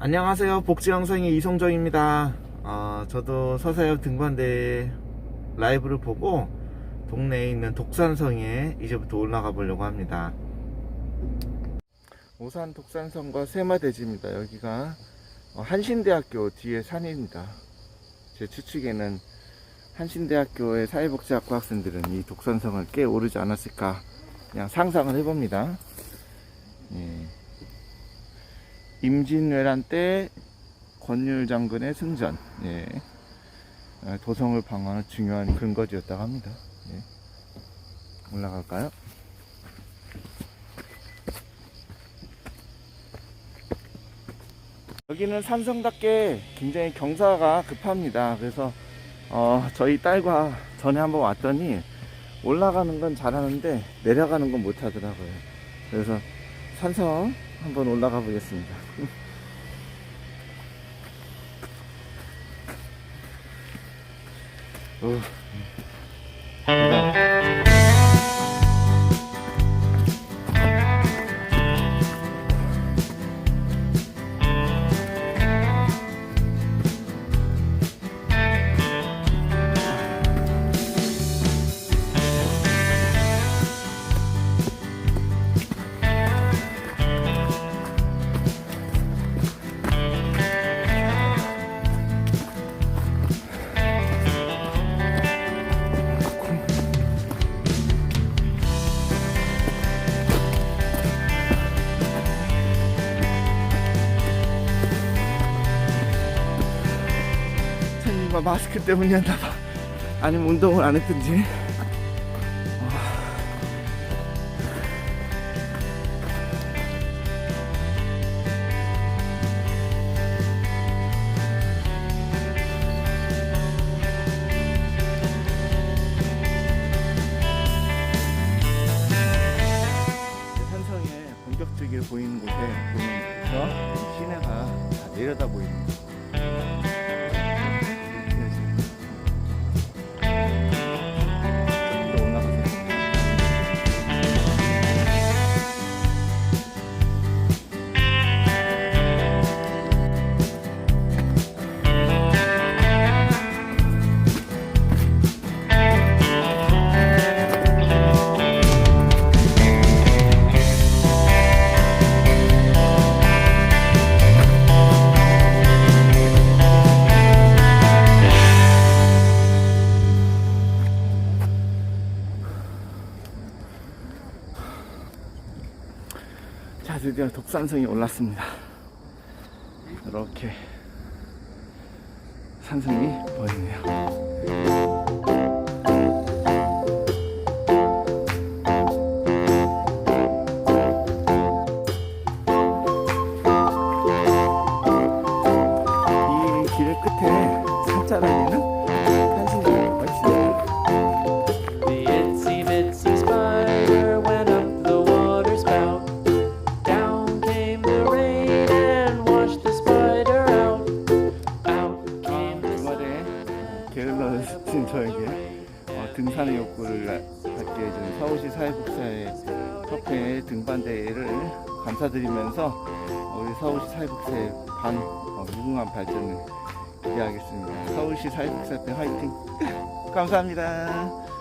안녕하세요. 복지영상의 이송정입니다. 어, 저도 서사역 등반대 라이브를 보고 동네에 있는 독산성에 이제부터 올라가 보려고 합니다. 오산 독산성과 세마대지입니다. 여기가 어, 한신대학교 뒤에 산입니다. 제 추측에는 한신대학교의 사회복지학과 학생들은 이 독산성을 꽤 오르지 않았을까 그냥 상상을 해봅니다. 예. 임진왜란 때 권율 장군의 승전, 예. 아, 도성을 방어하는 중요한 근거지였다고 합니다. 예. 올라갈까요? 여기는 산성답게 굉장히 경사가 급합니다. 그래서 어, 저희 딸과 전에 한번 왔더니 올라가는 건 잘하는데 내려가는 건 못하더라고요. 그래서 산성 한번 올라가 보겠습니다. 어. 설마 마스크 때문이었나 봐. 아니면 운동을 안 했든지. 보이는 곳에 보면서 시내가 다 내려다. 또 자 드디어 독산성에 올랐습니다. 이렇게 산성이 보이네요 등산의 욕구를 갖게 해준 서울시 사회복지사의 협회 등반대회를 감사드리면서 우리 서울시 사회복지사의 반 어, 무궁한 발전을 기대하겠습니다. 서울시 사회복지사협회 화이팅! 감사합니다.